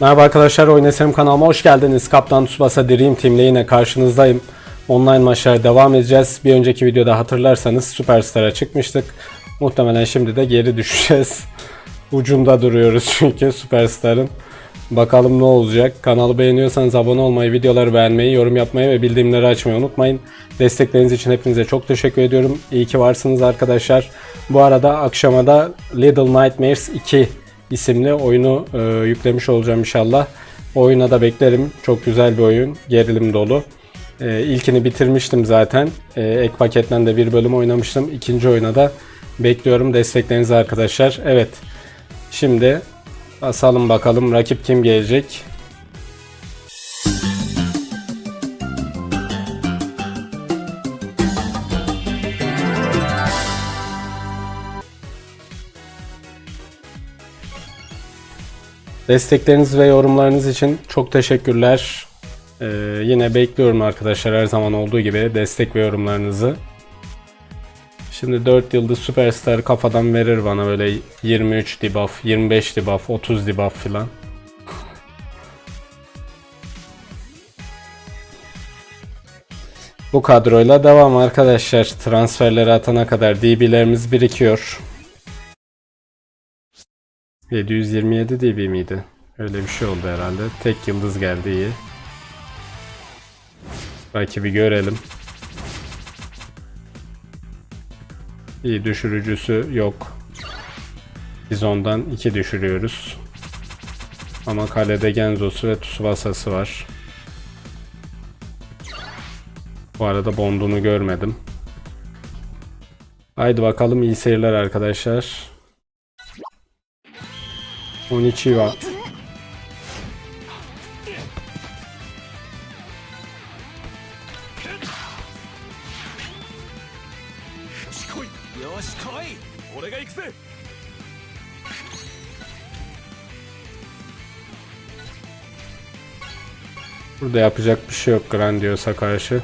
Merhaba arkadaşlar, Oynasem kanalıma hoş geldiniz. Kaptan Tsubasa Dream Team ile yine karşınızdayım. Online maçlara devam edeceğiz. Bir önceki videoda hatırlarsanız Superstar'a çıkmıştık. Muhtemelen şimdi de geri düşeceğiz. Ucunda duruyoruz çünkü Superstar'ın. Bakalım ne olacak. Kanalı beğeniyorsanız abone olmayı, videoları beğenmeyi, yorum yapmayı ve bildirimleri açmayı unutmayın. Destekleriniz için hepinize çok teşekkür ediyorum. İyi ki varsınız arkadaşlar. Bu arada akşama da Little Nightmares 2 isimli oyunu e, yüklemiş olacağım inşallah. Oyuna da beklerim. Çok güzel bir oyun. Gerilim dolu. E, ilkini bitirmiştim zaten. E, ek paketten de bir bölüm oynamıştım. İkinci oyuna da bekliyorum desteklerinizi arkadaşlar. Evet. Şimdi basalım bakalım rakip kim gelecek. Destekleriniz ve yorumlarınız için çok teşekkürler. Ee, yine bekliyorum arkadaşlar her zaman olduğu gibi destek ve yorumlarınızı. Şimdi 4 yıldız süperstar kafadan verir bana böyle 23 debuff, 25 debuff, 30 debuff filan. Bu kadroyla devam arkadaşlar. Transferleri atana kadar DB'lerimiz birikiyor. 727 dB miydi? Öyle bir şey oldu herhalde. Tek yıldız geldi iyi. Rakibi görelim. İyi düşürücüsü yok. Biz ondan 2 düşürüyoruz. Ama kalede Genzo'su ve Tsubasa'sı var. Bu arada Bond'unu görmedim. Haydi bakalım iyi seyirler arkadaşlar. 12 var. よし来いよし来い俺が行くぜ Burada yapacak bir şey yok Grandios'a karşı.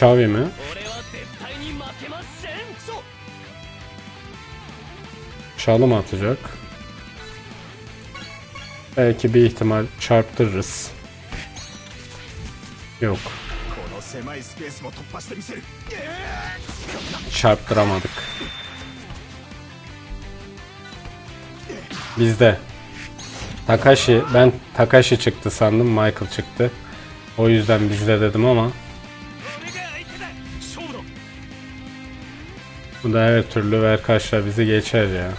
Xiaomi mi? Şalı mı atacak? Belki bir ihtimal çarptırırız. Yok. Çarptıramadık. Bizde. Takashi, ben Takashi çıktı sandım, Michael çıktı. O yüzden bizde dedim ama Bu da her türlü ver kaşla bizi geçer ya.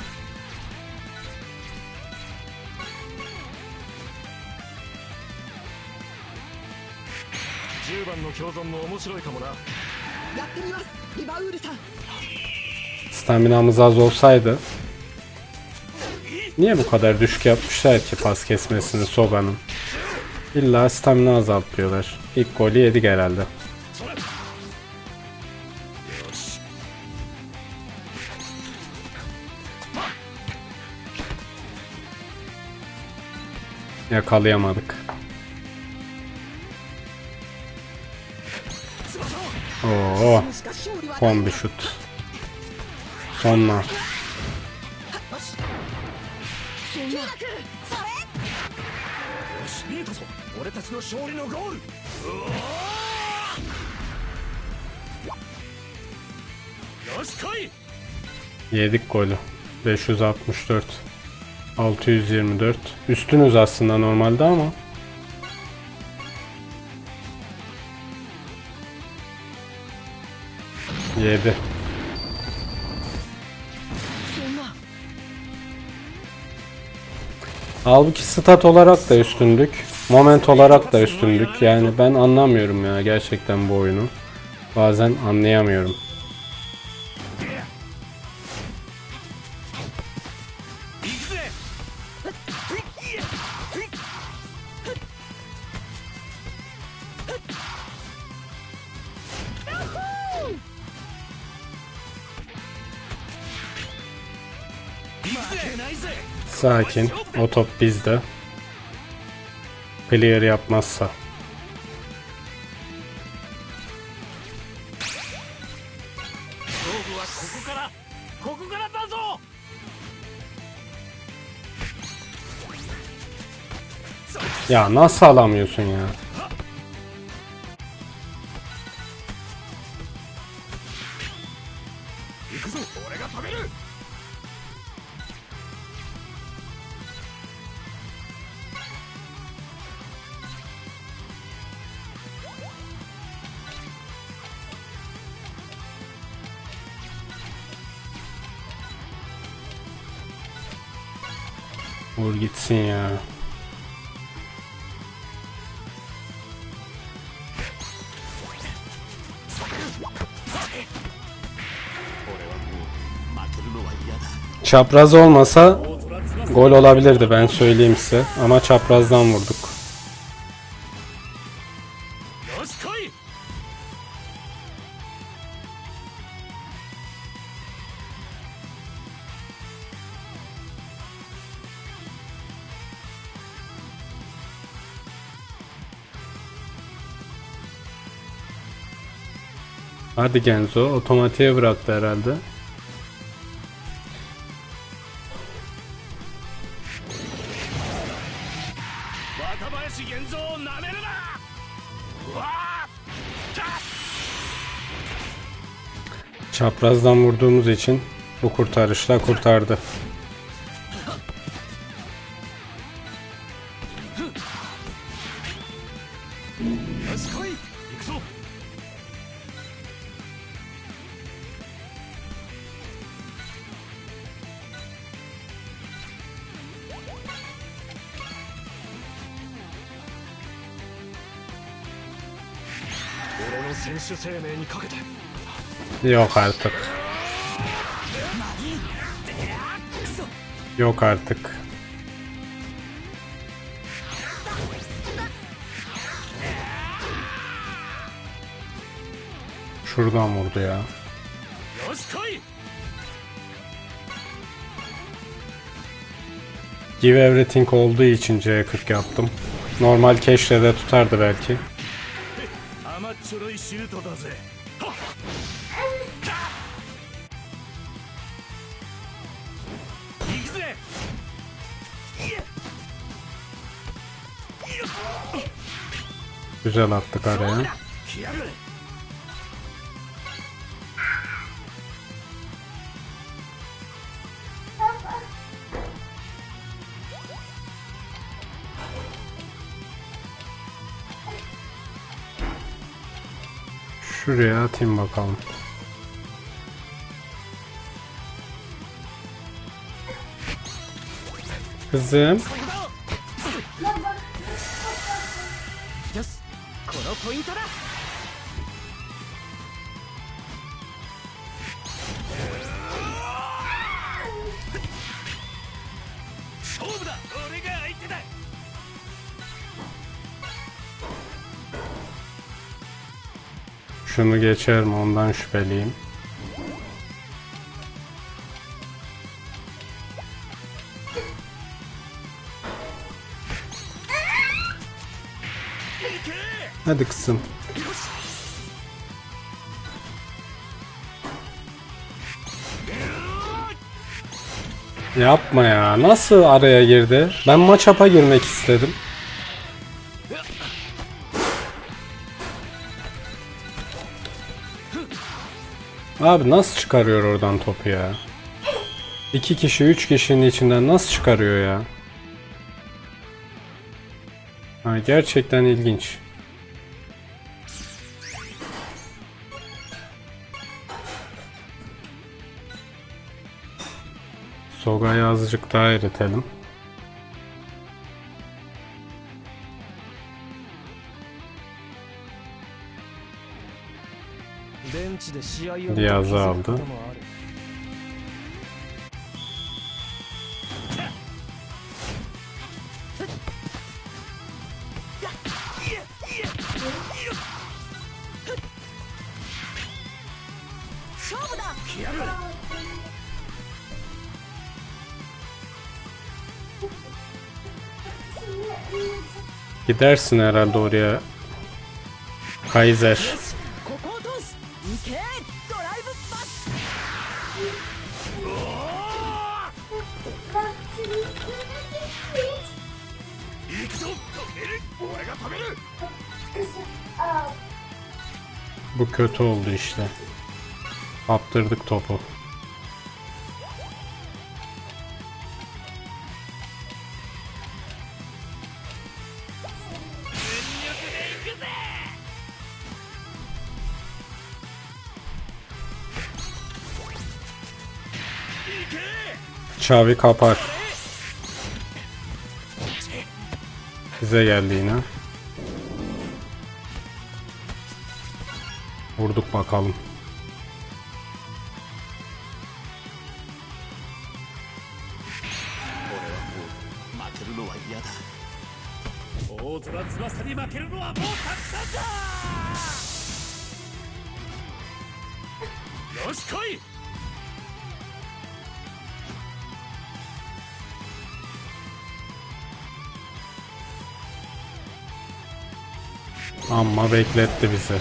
Staminamız az olsaydı Niye bu kadar düşük yapmışlar ki pas kesmesini Soga'nın? İlla stamina azaltıyorlar. İlk golü yedik herhalde. Yakalayamadık. Oo, kombi şut. Sonla. Yedik golü. 564. 624. Üstünüz aslında normalde ama. Yedi. Halbuki stat olarak da üstündük. Moment olarak da üstündük. Yani ben anlamıyorum ya gerçekten bu oyunu. Bazen anlayamıyorum. Sakin. O top bizde. Player yapmazsa. Ya nasıl alamıyorsun ya? Vur gitsin ya. Çapraz olmasa gol olabilirdi ben söyleyeyim size. Ama çaprazdan vurduk. Hadi Genzo otomatiğe bıraktı herhalde. Çaprazdan vurduğumuz için bu kurtarışla kurtardı. Yok artık. Yok artık. Şuradan vurdu ya. Give everything olduğu için C40 yaptım. Normal keşle de tutardı belki. Güzel attık araya. Şuraya atayım bakalım. Kızım. のポイントだ 勝負だ俺が相手だ Şunu geçer mi ondan şüpheliyim. 行 Hadi kızım. Yapma ya. Nasıl araya girdi? Ben maç apa girmek istedim. Abi nasıl çıkarıyor oradan topu ya? İki kişi, üç kişinin içinden nasıl çıkarıyor ya? Ha, gerçekten ilginç. Soga'yı azıcık daha eritelim. ベン Gidersin herhalde oraya. Kaiser. Bu kötü oldu işte. Kaptırdık topu. Xavi kapar. Bize geldi yine. Vurduk bakalım. Amma bekletti bizi.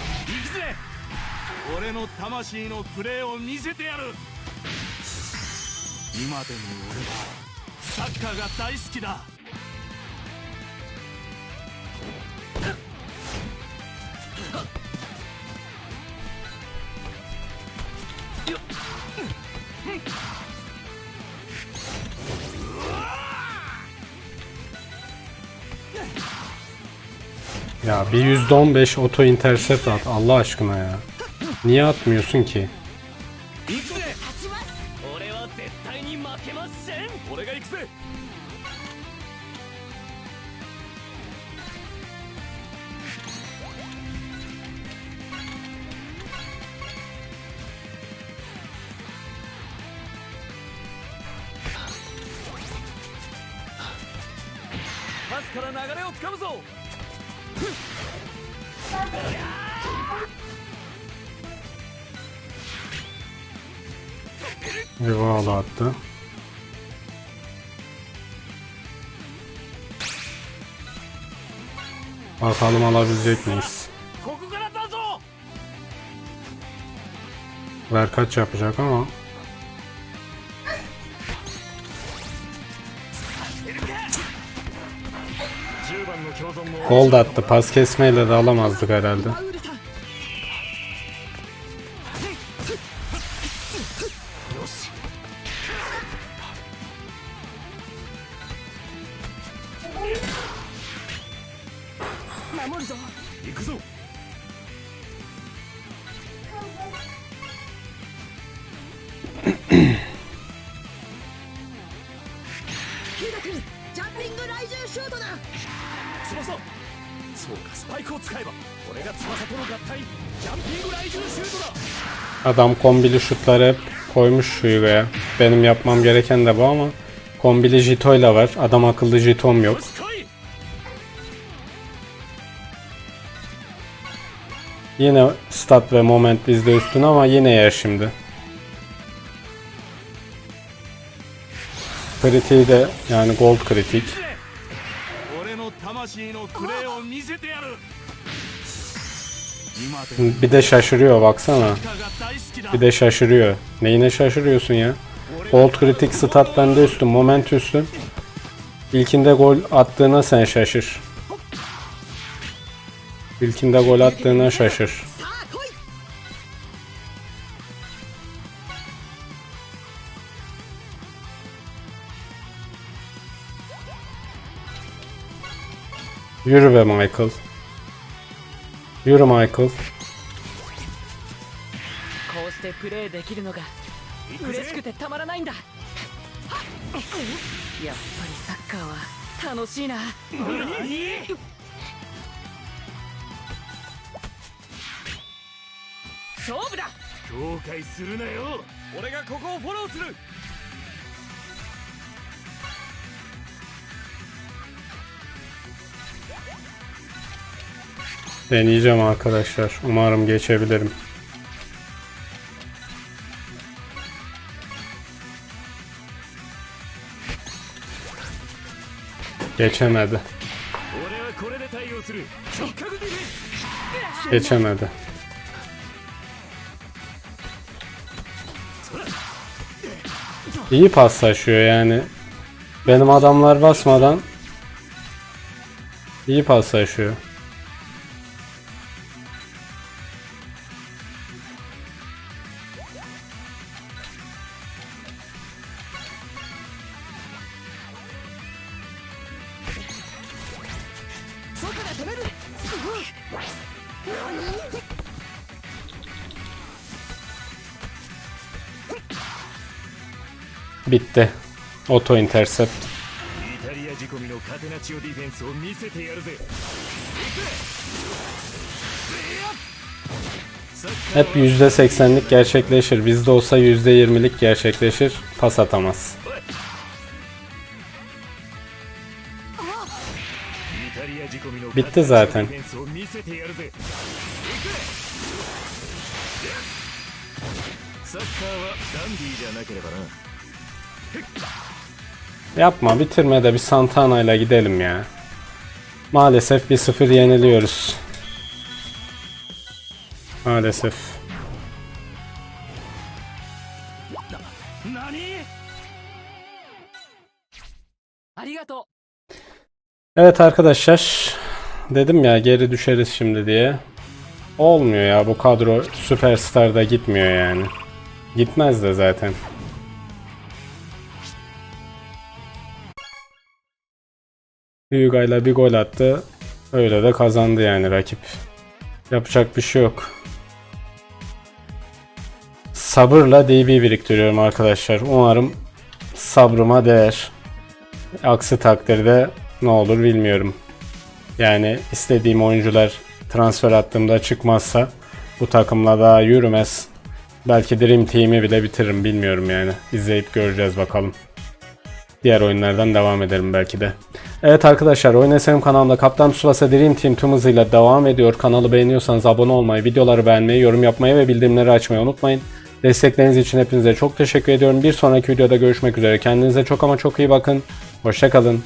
俺の魂のプレーを見せてやる今でも俺はサッカーが大好きだ Ya bir %15 auto intercept at Allah aşkına ya. Niye atmıyorsun ki? Eyvallah attı. Bakalım alabilecek miyiz? Ver kaç yapacak ama Gol da attı. Pas kesmeyle de alamazdık herhalde. Adam kombili şutları hep koymuş Shuyuga'ya. Benim yapmam gereken de bu ama kombili Jito'yla var. Adam akıllı Jito'm yok. Yine stat ve moment bizde üstün ama yine yer şimdi. Kritiği de yani gold kritik. Bir de şaşırıyor baksana. Bir de şaşırıyor. Neyine şaşırıyorsun ya? Old kritik stat bende üstün. Moment üstün. İlkinde gol attığına sen şaşır. İlkinde gol attığına şaşır. Yürü be Michael. Yürü Michael. こうしてプレーできるのが嬉しくてたまらないんだ。やっぱりサッカーは楽しいな。勝負だ。後悔するなよ。俺がここをフォローする Deneyeceğim arkadaşlar. Umarım geçebilirim. Geçemedi. Geçemedi. İyi paslaşıyor yani. Benim adamlar basmadan iyi paslaşıyor. Bitti. Auto intercept. Hep %80'lik gerçekleşir. Bizde olsa %20'lik gerçekleşir. Pas atamaz. Bitti zaten. Yapma bitirme de bir Santana ile gidelim ya. Maalesef 1-0 yeniliyoruz. Maalesef. Evet arkadaşlar. Dedim ya geri düşeriz şimdi diye. Olmuyor ya bu kadro süperstarda gitmiyor yani. Gitmez de zaten. Hyuga'yla bir gol attı. Öyle de kazandı yani rakip. Yapacak bir şey yok. Sabırla DB biriktiriyorum arkadaşlar. Umarım sabrıma değer. Aksi takdirde ne olur bilmiyorum. Yani istediğim oyuncular transfer attığımda çıkmazsa bu takımla daha yürümez. Belki Dream Team'i bile bitiririm bilmiyorum yani. İzleyip göreceğiz bakalım. Diğer oyunlardan devam edelim belki de. Evet arkadaşlar Oyun Eserim kanalımda Kaptan Tsubasa Dream Team tüm hızıyla devam ediyor. Kanalı beğeniyorsanız abone olmayı, videoları beğenmeyi, yorum yapmayı ve bildirimleri açmayı unutmayın. Destekleriniz için hepinize çok teşekkür ediyorum. Bir sonraki videoda görüşmek üzere. Kendinize çok ama çok iyi bakın. Hoşçakalın.